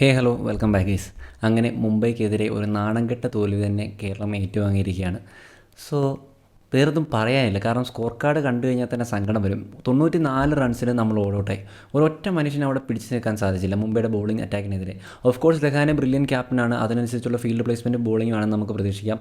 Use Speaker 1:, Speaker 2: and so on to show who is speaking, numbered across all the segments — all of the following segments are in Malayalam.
Speaker 1: Hey hello welcome back is അങ്ങനെ മുംബൈക്കെതിരെ ഒരു നാണംകെട്ട തോൽവി തന്നെ കേരളം ഏറ്റുവാങ്ങിയിരിക്കുകയാണ്. സോ വേറൊന്നും പറയാനില്ല. കാരണം സ്കോർ കാർഡ് കണ്ടു കഴിഞ്ഞാൽ തന്നെ സങ്കടം വരും. തൊണ്ണൂറ്റി നാല് റൺസിന് നമ്മൾ ഓടോട്ടെ. ഒരൊറ്റ മനുഷ്യനെ അവിടെ പിടിച്ചു നിൽക്കാൻ സാധിച്ചില്ല മുംബൈയുടെ ബോളിംഗ് അറ്റാക്കിനെതിരെ ഓഫ് കോഴ്സ് ലഹാനെ ബ്രില്യൻ ക്യാപ്റ്റനാണ് അതിനനുസരിച്ചുള്ള ഫീൽഡ് പ്ലേസ്മെന്റ് ആണെന്ന് നമുക്ക് പ്രതീക്ഷിക്കാം.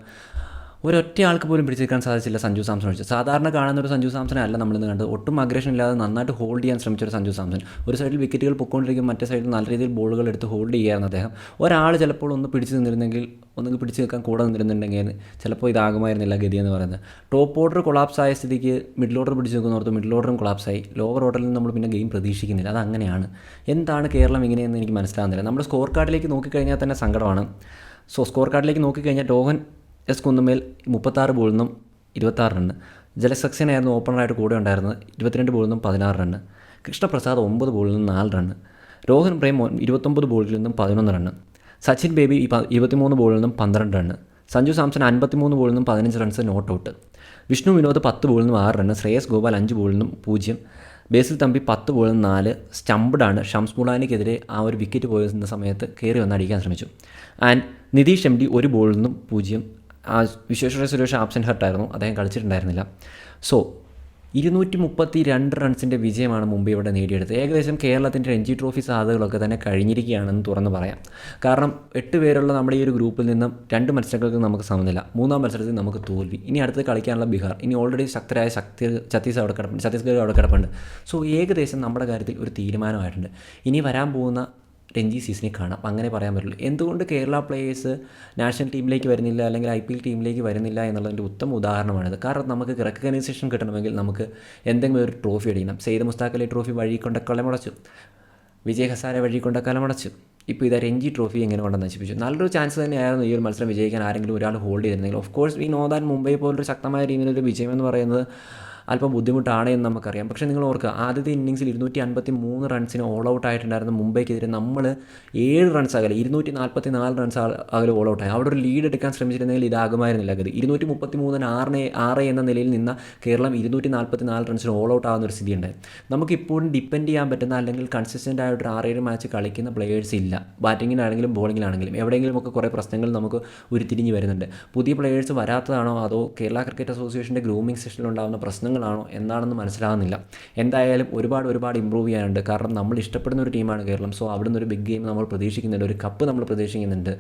Speaker 1: ഒരൊറ്റ ആൾക്ക് പോലും പിടിച്ചെടുക്കാൻ സാധിച്ചില്ല സഞ്ജു സാംസൺ ഒഴിച്ച് സാധാരണ കാണുന്ന ഒരു സഞ്ജു സാംസനെ അല്ല നമ്മളിന്ന് കണ്ടത്. ഒട്ടും അഗ്രഷൻ ഇല്ലാതെ നന്നായിട്ട് ഹോൾഡ് ചെയ്യാൻ ശ്രമിച്ച ഒരു സഞ്ജു സാംസൺ. ഒരു സൈഡിൽ വിക്കറ്റുകൾ പൊക്കോണ്ടിരിക്കും മറ്റേ സൈഡിൽ നല്ല രീതിയിൽ ബോളുകൾ എടുത്ത് ഹോൾഡ് ചെയ്യായിരുന്നു അദ്ദേഹം. ഒരാൾ ചിലപ്പോൾ ഒന്ന് പിടിച്ച് നിന്നിരുന്നെങ്കിൽ ഒന്നെങ്കിൽ പിടിച്ച് നിൽക്കാൻ കൂടെ നിന്നിരുന്നുണ്ടെങ്കിൽ ചിലപ്പോൾ ഇതാകുമായിരുന്നില്ല ഗതി എന്ന് പറയുന്നത്. ടോപ്പ് ഓർഡർ കൊളാപ്സ് ആയ സ്ഥിതിക്ക് മിഡിൽ ഓർഡർ പിടിച്ച് നിൽക്കുന്നവർക്ക് മിഡിൽ ഓർഡറും കൊളാപ്സായി ലോവർ ഓർഡറിൽ നിന്ന് നമ്മൾ പിന്നെ ഗെയിം പ്രതീക്ഷിക്കുന്നില്ല. അത് അങ്ങനെയാണ്. എന്താണ് കേരളം ഇങ്ങനെയെന്ന് എനിക്ക് മനസ്സിലാകുന്നില്ല. നമ്മുടെ സ്കോർ കാർഡിലേക്ക് നോക്കിക്കഴിഞ്ഞാൽ തന്നെ സങ്കടമാണ്. സോ സ്കോർ കാർഡിലേക്ക് നോക്കിക്കഴിഞ്ഞാൽ രോഹൻ എസ് കുന്നുമേൽ മുപ്പത്താറ് ബോളിൽ നിന്നും ഇരുപത്താറ് റണ്ണ് ജലസക്സേനായിരുന്നു ഓപ്പണറായിട്ട് കൂടെ ഉണ്ടായിരുന്നത്. ഇരുപത്തിരണ്ട് ബോളിൽ നിന്നും പതിനാറ് റണ്ണ് കൃഷ്ണപ്രസാദ് ഒമ്പത് ബോളിൽ നിന്നും നാല് റണ്ണ് രോഹൻ പ്രേം ഇരുപത്തൊമ്പത് ബോളിൽ നിന്നും പതിനൊന്ന് റണ്ണ് സച്ചിൻ ബേബി ഇരുപത്തിമൂന്ന് ബോളിൽ നിന്നും പന്ത്രണ്ട് റണ്ണ് സഞ്ജു സാംസൺ അൻപത്തിമൂന്ന് ബോളിൽ നിന്നും പതിനഞ്ച് runs not out Vishnu Vinod പത്ത് ബോളിൽ നിന്നും ആറ് റണ്ണ് ശ്രേയസ് ഗോപാൽ അഞ്ച് ബോളിൽ നിന്നും പൂജ്യം. ബേസിൽ തമ്പി പത്ത് ബോളിൽ നിന്ന് നാല്. സ്റ്റംപ്ഡാണ് ഷംസ് മുളാനിക്കെതിരെ ആ ഒരു വിക്കറ്റ് പോയിരുന്ന സമയത്ത് കയറി വന്ന് അടിക്കാൻ ശ്രമിച്ചു. ആൻഡ് നിതീഷ് എം ഡി ഒരു ബോളിൽ നിന്നും പൂജ്യം. വിശ്വേശ്വര സുരേഷ് ആബ്സെന്റ് ഹർട്ടായിരുന്നു അദ്ദേഹം കളിച്ചിട്ടുണ്ടായിരുന്നില്ല. സോ ഇരുന്നൂറ്റി മുപ്പത്തി രണ്ട് റൺസിന്റെ വിജയമാണ് മുംബൈ ഇവിടെ നേടിയെടുത്തത്. ഏകദേശം കേരളത്തിന്റെ രഞ്ജി ട്രോഫി സാധ്യതകളൊക്കെ തന്നെ കഴിഞ്ഞിരിക്കുകയാണെന്ന് തുറന്ന് പറയാം. കാരണം എട്ട് പേരുള്ള നമ്മുടെ ഈ ഒരു ഗ്രൂപ്പിൽ നിന്നും രണ്ട് മത്സരങ്ങൾക്ക് നമുക്ക് സമനില മൂന്നാം മത്സരത്തിൽ നമുക്ക് തോൽവി ഇനി അടുത്ത് കളിക്കാനുള്ള ബീഹാർ ഇനി ഓൾറെഡി ശക്തരായ ശക്തി ഛത്തീസ്ഗഡ് അവിടെ കിടപ്പുണ്ട് ഛത്തീസ്ഗഡ് അവിടെ കിടപ്പുണ്ട്. സോ ഏകദേശം നമ്മുടെ കാര്യത്തിൽ ഒരു തീരുമാനമായിട്ടുണ്ട്. ഇനി വരാൻ പോകുന്ന രഞ്ജി സീസണിൽ കാണാം. അങ്ങനെ പറയാൻ പറ്റുള്ളൂ. എന്തുകൊണ്ട് കേരള പ്ലേയേഴ്സ് നാഷണൽ ടീമിലേക്ക് വരുന്നില്ല അല്ലെങ്കിൽ ഐ പി എൽ ടീമിലേക്ക് വരുന്നില്ല എന്നുള്ളതിന്റെ ഉത്തമ ഉദാഹരണമാണിത്. കാരണം നമുക്ക് റെക്കഗ്നൈസേഷൻ കിട്ടണമെങ്കിൽ നമുക്ക് എന്തെങ്കിലും ഒരു ട്രോഫി അടിക്കണം. സെയ്ദ് മുസ്താഖ് അലി ട്രോഫി വഴി കൊണ്ട് കളമുടച്ചു. വിജയ് ഹസാരെ വഴി കൊണ്ട് കലമടച്ചു ഇപ്പോൾ ഇതാ രഞ്ജി ട്രോഫി എങ്ങനെ കൊണ്ട് നശിപ്പിച്ചു? നല്ലൊരു ചാൻസ് തന്നെയായിരുന്നു ഈ ഒരു മത്സരം വിജയിക്കാൻ ആരെങ്കിലും ഒരാൾ ഹോൾഡ് ചെയ്തിരുന്നെങ്കിൽ. ഓഫ് കോഴ്സ് ഈ നോ ദാൻ മുംബൈ പോലൊരു ശക്തമായ ടീമിനൊരു വിജയം എന്ന് പറയുന്നത് അല്പം ബുദ്ധിമുട്ടാണ് എന്ന് നമുക്കറിയാം. പക്ഷേ നിങ്ങൾ ഓർക്കുക ആദ്യത്തെ ഇന്നിങ്സിൽ ഇരുന്നൂറ്റി അൻപത്തി മൂന്ന് റൺസിന് ഓൾ ഔട്ട് ആയിട്ടുണ്ടായിരുന്ന. മുംബൈക്കെതിരെ നമ്മൾ ഏഴ് റൺസ് അകലെ ഇരുന്നൂറ്റി നാൽപ്പത്തി നാല് റൺസ് അകലെ ഓൾ ഔട്ടായി അവിടെ ഒരു ലീഡ് എടുക്കാൻ ശ്രമിച്ചിരുന്നെങ്കിൽ ഇതാകുമായിരുന്നില്ല ഗതി. ഇരുന്നൂറ്റി മുപ്പത്തി മൂന്നിന് ആറിന് ആറ് എന്ന നിലയിൽ നിന്ന കേരളം ഇരുന്നൂറ്റി നാൽപ്പത്തി നാല് റൺസിന് ഓൾ ഔട്ട് ആകുന്ന ഒരു സ്ഥിതി ഉണ്ടായി നമുക്കിപ്പോഴും ഡിപ്പെൻഡ് ചെയ്യാൻ പറ്റുന്ന അല്ലെങ്കിൽ കൺസിസ്റ്റന്റ് ആയിട്ട് ഒരു ആറേഴ് മാച്ച് കളിക്കുന്ന പ്ലേയേഴ്സ് ഇല്ല. ബാറ്റിങ്ങിനാണെങ്കിലും ബോളിങ്ങിലാണെങ്കിലും എവിടെയെങ്കിലുമൊക്കെ കുറേ പ്രശ്നങ്ങൾ നമുക്ക് ഉരുത്തിരിഞ്ഞ് വരുന്നുണ്ട്. പുതിയ പ്ലേയേഴ്സ് വരാത്തതാണോ? അതോ കേരള ക്രിക്കറ്റ് അസോസിയേഷന്റെ ഗ്രൂമിംഗ് സെഷനിലുണ്ടാകുന്ന പ്രശ്നങ്ങൾ പ്രശ്നങ്ങളാണോ എന്താണെന്ന് മനസ്സിലാകുന്നില്ല. എന്തായാലും ഒരുപാട് ഒരുപാട് ഇമ്പ്രൂവ് ചെയ്യാനുണ്ട്. കാരണം നമ്മൾ ഇഷ്ടപ്പെടുന്ന ഒരു ടീമാണ് കേരളം. സോ അവിടെ നിന്ന് ഒരു ബിഗ് ഗെയിം നമ്മൾ പ്രതീക്ഷിക്കുന്നുണ്ട്. ഒരു കപ്പ് നമ്മൾ പ്രതീക്ഷിക്കുന്നുണ്ട്.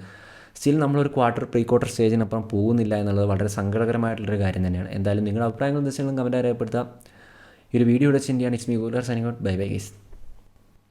Speaker 1: സ്റ്റിൽ നമ്മളൊരു ക്വാർട്ടർ പ്രീ ക്വാർട്ടർ സ്റ്റേജിനപ്പുറം പോകുന്നില്ല എന്നുള്ളത് വളരെ സങ്കടകരമായിട്ടുള്ളൊരു കാര്യം തന്നെയാണ്. എന്തായാലും നിങ്ങളുടെ അഭിപ്രായങ്ങളും നിർദ്ദേശങ്ങളും കമന്റ് അറിയപ്പെടുത്താം ഈ ഒരു വീഡിയോ ഇവിടെ ചെയ്യാൻ it's me ഗൂലർ signing out bye bye guys